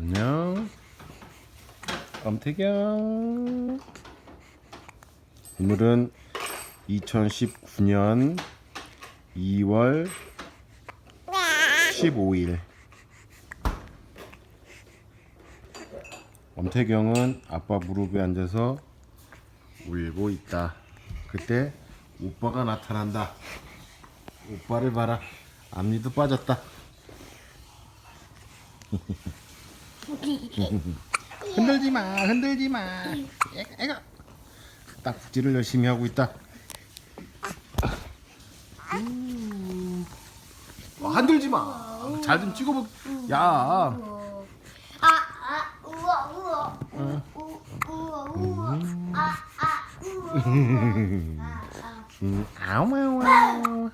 안녕. 엄태경. 오늘은 2019년 2월 15일. 엄태경은 아빠 무릎에 앉아서 울고 있다. 그때 오빠가 나타난다. 오빠를 봐라. 앞니도 빠졌다. 흔들지 마, 흔들지 마. 애가, 애가. 딱지를 열심히 하고 있다. 음. 아, 흔들지 마. 잘 좀 찍어보. 야, 아, 아, 우와, 우와. 우, 우와, 우와. 아, 아, 우와. 음, 아우, 아우, 아우. 아우, 아우, 아우, 아우.